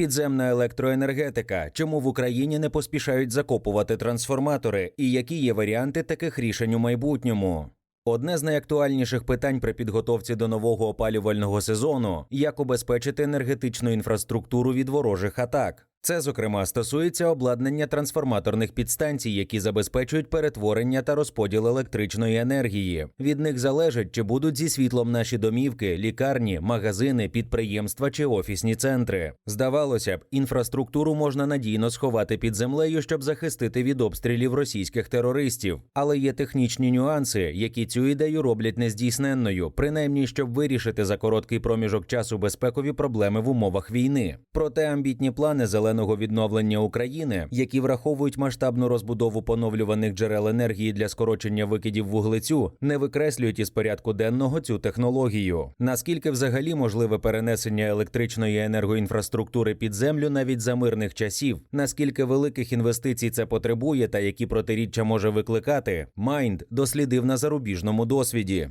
Підземна електроенергетика. Чому в Україні не поспішають закопувати трансформатори, і які є варіанти таких рішень у майбутньому? Одне з найактуальніших питань при підготовці до нового опалювального сезону як убезпечити енергетичну інфраструктуру від ворожих атак. Це, зокрема, стосується обладнання трансформаторних підстанцій, які забезпечують перетворення та розподіл електричної енергії. Від них залежить, чи будуть зі світлом наші домівки, лікарні, магазини, підприємства чи офісні центри. Здавалося б, інфраструктуру можна надійно сховати під землею, щоб захистити від обстрілів російських терористів. Але є технічні нюанси, які цю ідею роблять нездійсненною, принаймні щоб вирішити за короткий проміжок часу безпекові проблеми в умовах війни. Проте амбітні плани зеленого відновлення України, які враховують масштабну розбудову поновлюваних джерел енергії для скорочення викидів вуглецю, не викреслюють із порядку денного цю технологію. Наскільки взагалі можливе перенесення електричної енергоінфраструктури під землю навіть за мирних часів, наскільки великих інвестицій це потребує та які протиріччя може викликати, Майнд дослідив на зарубіжному досвіді.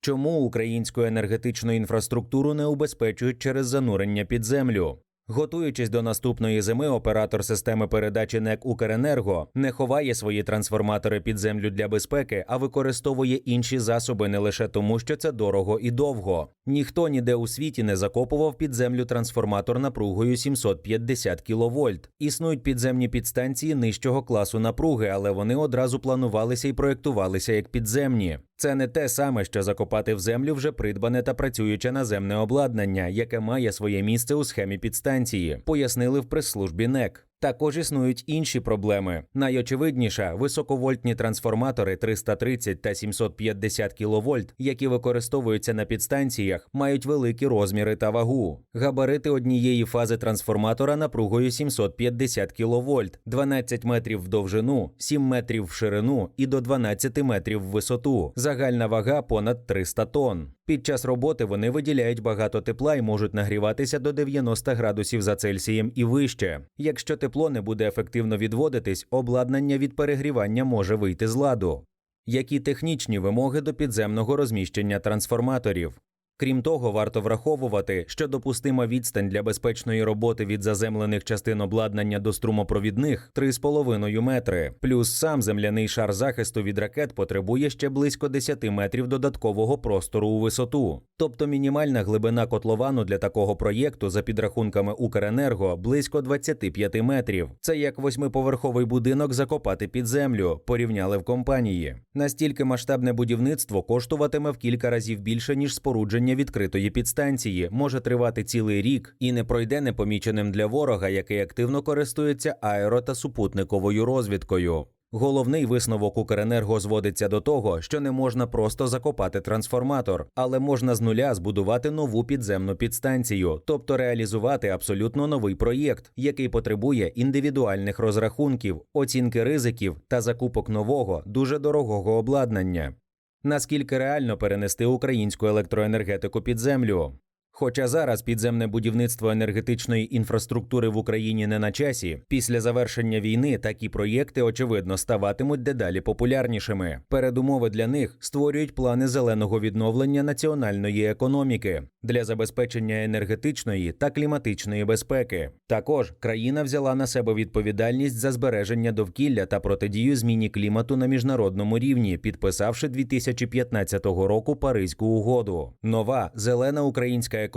Чому українську енергетичну інфраструктуру не убезпечують через занурення під землю? Готуючись до наступної зими, оператор системи передачі НЕК Укренерго не ховає свої трансформатори під землю для безпеки, а використовує інші засоби не лише тому, що це дорого і довго. Ніхто ніде у світі не закопував під землю трансформатор напругою 750 кВт. Існують підземні підстанції нижчого класу напруги, але вони одразу планувалися і проєктувалися як підземні. Це не те саме, що закопати в землю вже придбане та працююче наземне обладнання, яке має своє місце у схемі підстанції, пояснили в прес-службі НЕК. Також існують інші проблеми. Найочевидніша високовольтні трансформатори 330 та 750 кВт, які використовуються на підстанціях, мають великі розміри та вагу. Габарити однієї фази трансформатора напругою 750 кВт, 12 метрів в довжину, 7 метрів в ширину і до 12 метрів в висоту. Загальна вага понад 300 тонн. Під час роботи вони виділяють багато тепла і можуть нагріватися до 90 градусів за Цельсієм і вище. Якщо тепло не буде ефективно відводитись, обладнання від перегрівання може вийти з ладу. Які технічні вимоги до підземного розміщення трансформаторів? Крім того, варто враховувати, що допустима відстань для безпечної роботи від заземлених частин обладнання до струмопровідних 3,5 метри. Плюс сам земляний шар захисту від ракет потребує ще близько 10 метрів додаткового простору у висоту. Тобто мінімальна глибина котловану для такого проєкту, за підрахунками Укренерго, близько 25 метрів. Це як восьмиповерховий будинок закопати під землю, порівняли в компанії. Настільки масштабне будівництво коштуватиме в кілька разів більше ніж спорудження відкритої підстанції, може тривати цілий рік і не пройде непоміченим для ворога, який активно користується аеро та супутниковою розвідкою. Головний висновок Укренерго зводиться до того, що не можна просто закопати трансформатор, але можна з нуля збудувати нову підземну підстанцію, тобто реалізувати абсолютно новий проєкт, який потребує індивідуальних розрахунків, оцінки ризиків та закупок нового дуже дорогого обладнання. Наскільки реально перенести українську електроенергетику під землю? Хоча зараз підземне будівництво енергетичної інфраструктури в Україні не на часі, після завершення війни такі проєкти очевидно ставатимуть дедалі популярнішими. Передумови для них створюють плани зеленого відновлення національної економіки для забезпечення енергетичної та кліматичної безпеки. Також країна взяла на себе відповідальність за збереження довкілля та протидію зміні клімату на міжнародному рівні, підписавши 2015 року Паризьку угоду. Нова зелена українська економіка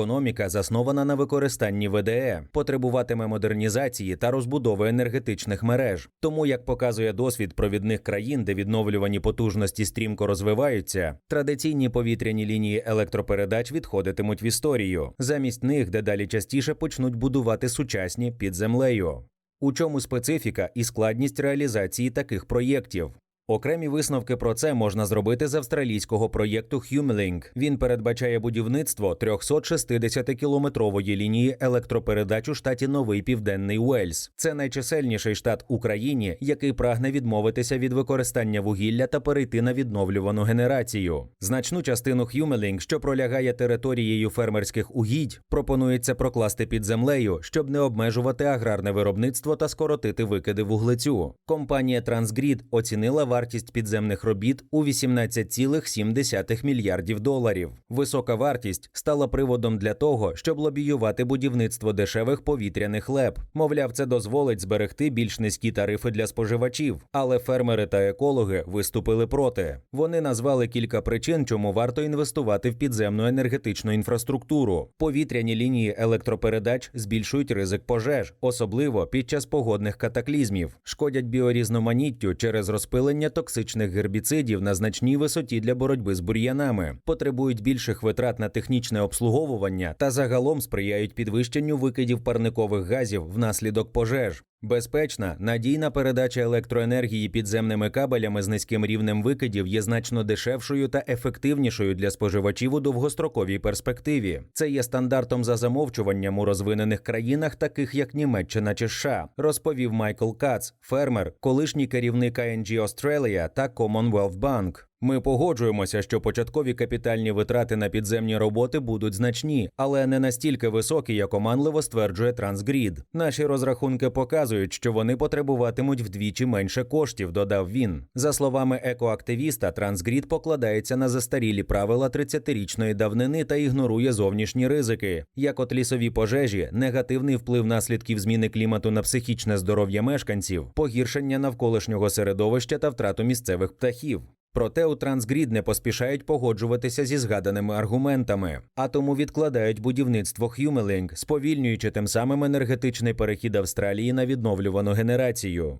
заснована на використанні ВДЕ, потребуватиме модернізації та розбудови енергетичних мереж. Тому, як показує досвід провідних країн, де відновлювані потужності стрімко розвиваються, традиційні повітряні лінії електропередач відходитимуть в історію. Замість них дедалі частіше почнуть будувати сучасні під землею. У чому специфіка і складність реалізації таких проєктів? Окремі висновки про це можна зробити з австралійського проєкту Humelink. Він передбачає будівництво 360-кілометрової лінії електропередач у штаті Новий Південний Уельс. Це найчисельніший штат Україні, який прагне відмовитися від використання вугілля та перейти на відновлювану генерацію. Значну частину Humelink, що пролягає територією фермерських угідь, пропонується прокласти під землею, щоб не обмежувати аграрне виробництво та скоротити викиди вуглецю. Компанія Transgrid оцінила вартість підземних робіт у 18,7 мільярдів доларів. Висока вартість стала приводом для того, щоб лобіювати будівництво дешевих повітряних леп. Мовляв, це дозволить зберегти більш низькі тарифи для споживачів, але фермери та екологи виступили проти. Вони назвали кілька причин, чому варто інвестувати в підземну енергетичну інфраструктуру. Повітряні лінії електропередач збільшують ризик пожеж, особливо під час погодних катаклізмів, шкодять біорізноманіттю через розпилення токсичних гербіцидів на значній висоті для боротьби з бур'янами, потребують більших витрат на технічне обслуговування та загалом сприяють підвищенню викидів парникових газів внаслідок пожеж. Безпечна, надійна передача електроенергії підземними кабелями з низьким рівнем викидів є значно дешевшою та ефективнішою для споживачів у довгостроковій перспективі. Це є стандартом за замовчуванням у розвинених країнах, таких як Німеччина чи США, розповів Майкл Кац, фермер, колишній керівник ING Australia та Commonwealth Bank. Ми погоджуємося, що початкові капітальні витрати на підземні роботи будуть значні, але не настільки високі, як оманливо стверджує Трансгрід. Наші розрахунки показують, що вони потребуватимуть вдвічі менше коштів, додав він. За словами екоактивіста, Трансгрід покладається на застарілі правила 30-річної давнини та ігнорує зовнішні ризики, як от лісові пожежі, негативний вплив наслідків зміни клімату на психічне здоров'я мешканців, погіршення навколишнього середовища та втрату місцевих птахів. Проте у Трансгрід не поспішають погоджуватися зі згаданими аргументами, а тому відкладають будівництво Х'юмелінг, сповільнюючи тим самим енергетичний перехід Австралії на відновлювану генерацію.